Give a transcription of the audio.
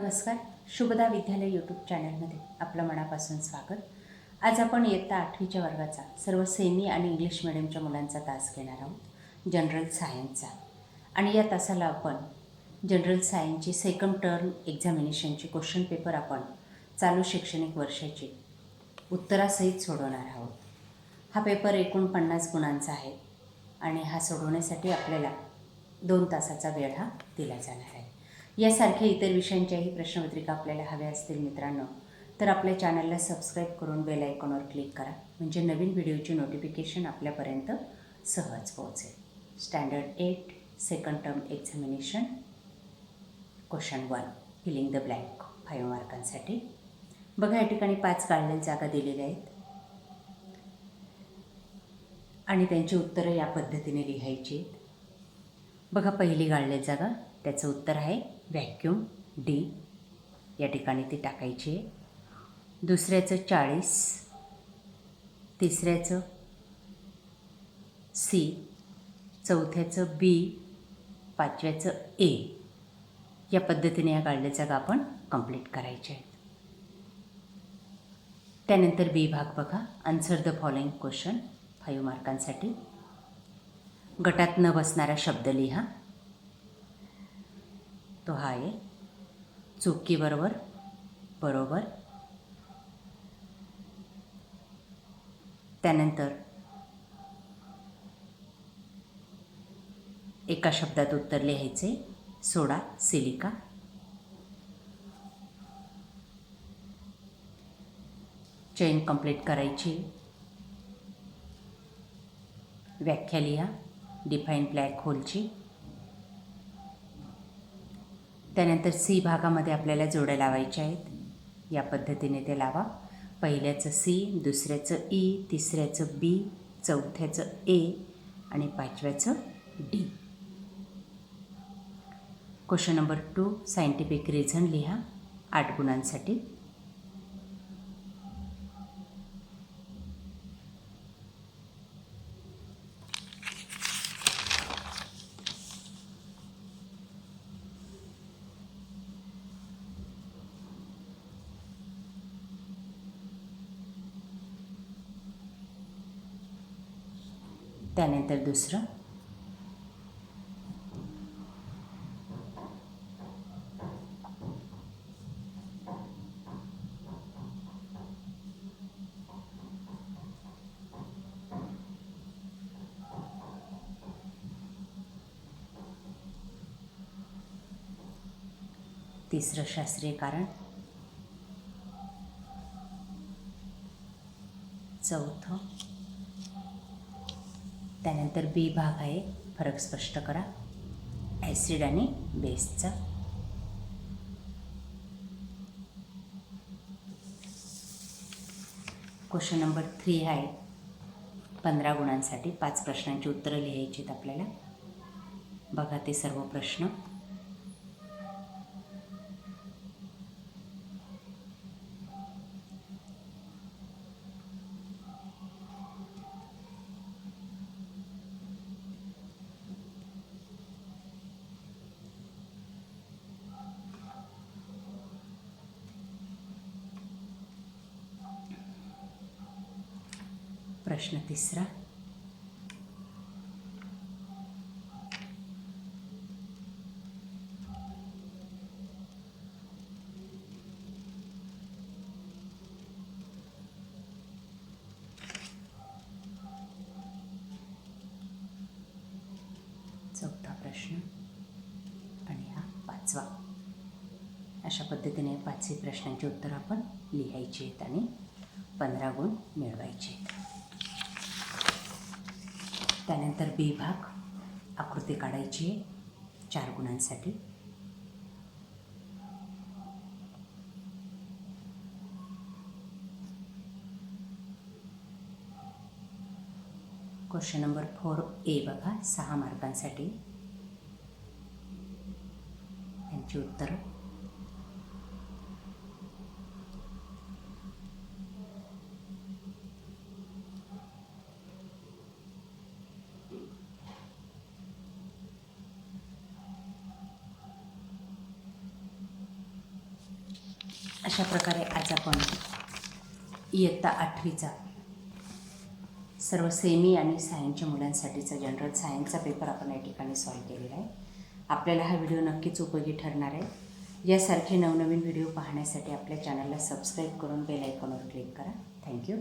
नमस्कार. शुभदा विद्यालय यूट्यूब चॅनलमध्ये आपलं मनापासून स्वागत. आज आपण इयत्ता आठवीच्या वर्गाचा सर्व सेमी आणि इंग्लिश मिडियमच्या मुलांचा तास घेणार आहोत. जनरल सायन्सचा आणि या तासाला आपण जनरल सायन्सची सेकंड टर्म एक्झामिनेशनची क्वेश्चन पेपर आपण चालू शैक्षणिक वर्षाची उत्तरासहित सोडवणार आहोत. हा पेपर एकूण पन्नास गुणांचा आहे आणि हा सोडवण्यासाठी आपल्याला दोन तासाचा वेळ हा दिला जाणार आहे. यासारख्या इतर विषयांच्याही प्रश्नपत्रिका आपल्याला हव्या असतील मित्रांनो तर आपल्या चॅनलला सबस्क्राईब करून बेल आयकॉनवर क्लिक करा म्हणजे नवीन व्हिडिओची नोटिफिकेशन आपल्यापर्यंत सहज पोहोचेल. Standard eight second term examination question one filling the blank five मार्कांसाठी बघा या ठिकाणी पाच गाळलेल्या जागा दिलेल्या आहेत. आणि त्यांची उत्तरं या पद्धतीने लिहायची आहेत. बघा पहिली गाळलेली जागा त्याचं उत्तर आहे. व्हॅक्यूम डी या ठिकाणी ती टाकायची. आहे दुसऱ्याचं चाळीस तिसऱ्याचं सी चौथ्याचं बी पाचव्याचं ए. या पद्धतीने या काढल्या जागा आपण कंप्लीट करायच्या आहेत. त्यानंतर बी भाग बघा. Answer the following question five मार्कांसाठी गटात न बसणारा शब्द लिहा. तो हा आहे चुकीबरोबर बरोबर. त्यानंतर एका शब्दात उत्तर लिहायचे सोडा सिलिका. चेन कंप्लीट करायची. व्याख्या लिहा डिफाईन ब्लॅक होलची. त्यानंतर सी भागामध्ये आपल्याला जोड्या लावायच्या आहेत. या पद्धतीने ते लावा. पहिल्याचं सी दुसऱ्याचं ई तिसऱ्याचं बी चौथ्याचं ए आणि पाचव्याचं D. Question number two scientific reason लिहा. आठ गुणांसाठी. त्यानंतर दुसरं तिसरं शास्त्रीय कारण चौथं त्यानंतर बी भाग आहे. फरक स्पष्ट करा. ॲसिड आणि बेसचा क्वेश्चन नंबर थ्री आहे. पंधरा गुणांसाठी पाच प्रश्नांची उत्तरं लिहायची आहेत आपल्याला. बघा ते सर्व प्रश्न. प्रश्न तिसरा चौथा प्रश्न आणि हा पाचवा अशा पद्धतीने पाचही प्रश्नांची उत्तरं आपण लिहायची आहेत आणि पंधरा गुण मिळवायचे आहेत त्यानंतर बी भाग आकृती काढायची आहे. चार गुणांसाठी. क्वेश्चन नंबर फोर ए बघा सहा मार्कांसाठी. त्यांची उत्तरं. अशा प्रकारे आज आपण इयत्ता आठवीचा सर्व सेमी आणि सायन्सच्या मुलांसाठीचा जनरल सायन्सचा पेपर आपण या ठिकाणी सॉल्व केलेला आहे. आपल्याला हा व्हिडिओ नक्कीच उपयोगी ठरणार आहे. यासारखे नवनवीन व्हिडिओ पाहण्यासाठी आपल्या चॅनलला सबस्क्राईब करून बेल आयकॉनवर क्लिक करा. थँक्यू